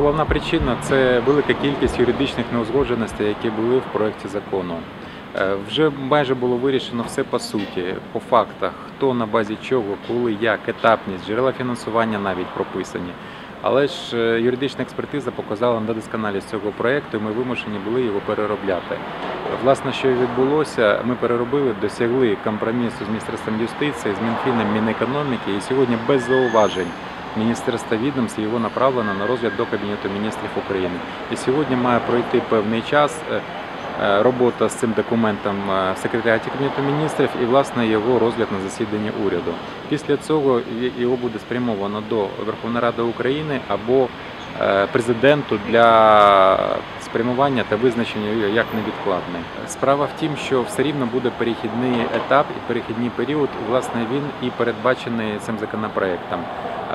головна причина це велика кількість юридичних неузгодженостей, які були в проєкті закону. Е, Вже майже було вирішено все по суті, по фактах, хто на базі чого, коли, як, етапність, джерела фінансування навіть прописані. Але ж е, юридична експертиза показала недосконалість цього проєкту, і ми вимушені були його переробляти. Власне, що відбулося, ми переробили, досягли компромісу з Міністерством юстиції, з Мінфіном, Мінекономіки, і сьогодні без зауважень Міністерства відомств його направлено на розгляд до Кабінету міністрів України. І сьогодні має пройти певний час. е, е, Робота з цим документом е, в секретаріаті Кабінету міністрів і власне його розгляд на засіданні уряду. Після цього його буде спрямовано до Верховної Ради України або е, президенту для спрямування та визначення як невідкладний. Справа в тім, що все рівно буде перехідний етап і перехідний період. І, власне, він і передбачений цим законопроектом.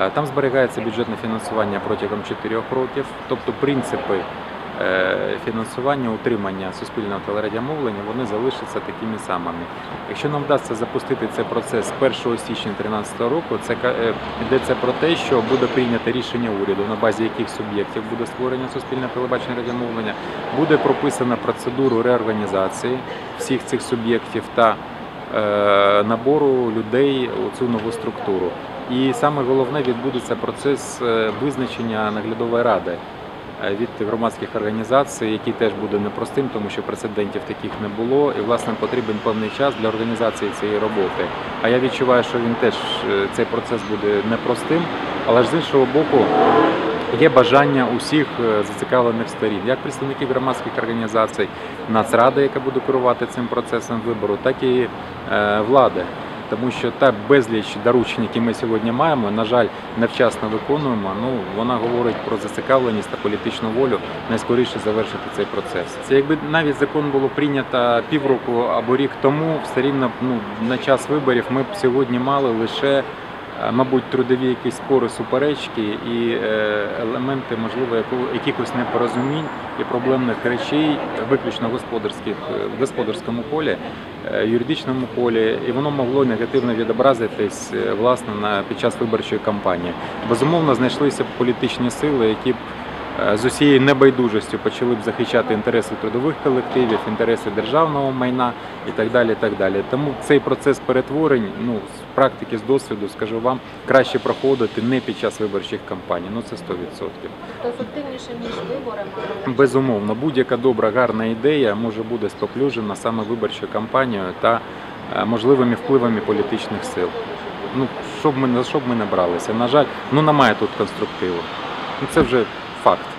Е, Там зберігається бюджетне фінансування протягом 4 років, тобто принципи е, фінансування, утримання суспільного телерадіомовлення вони залишаться такими самими. Якщо нам вдасться запустити цей процес з 1 січня 2013 року, це е, йдеться про те, що буде прийнято рішення уряду, на базі яких суб'єктів буде створення суспільне телебачення радіомовлення, буде прописана процедуру реорганізації всіх цих суб'єктів та набору людей у цю нову структуру. І саме головне відбудеться процес е, визначення наглядової ради е, від громадських організацій, який теж буде непростим, тому що прецедентів таких не було, і власне потрібен певний час для організації цієї роботи. А я відчуваю, що він теж е, цей процес буде непростим, але ж з іншого боку. Є бажання усіх е, зацікавлених сторін, як представників громадських організацій, Нацради, яка буде керувати цим процесом вибору, так і е, влади. Тому що та безліч доручень, які ми сьогодні маємо, на жаль, невчасно виконуємо. Ну вона говорить про зацікавленість та політичну волю найскоріше завершити цей процес. Це якби навіть закон було прийнято півроку або рік тому, все рівно ну на час виборів ми б сьогодні мали лише. Е, Мабуть, трудові якісь спори, суперечки і е, елементи, можливо, якихось непорозумінь і проблемних речей, виключно господарських е, в господарському полі, юридичному полі, і воно могло негативно відобразитись власне на під час виборчої кампанії. Безумовно, знайшлися політичні сили, які б з усією небайдужістю почали б захищати інтереси трудових колективів, інтереси державного майна і так далі. І так далі. Тому цей процес перетворень, ну з практики, з досвіду, скажу вам, краще проходити не під час виборчих кампаній. Ну це 100%. То ефективніше ніж виборами. Безумовно, будь-яка добра, гарна ідея може бути споплюжена саме виборчою кампанією та е, можливими впливами політичних сил. Ну, щоб ми на що б ми не бралися. На жаль, ну немає тут конструктиву. Ну це вже fakt.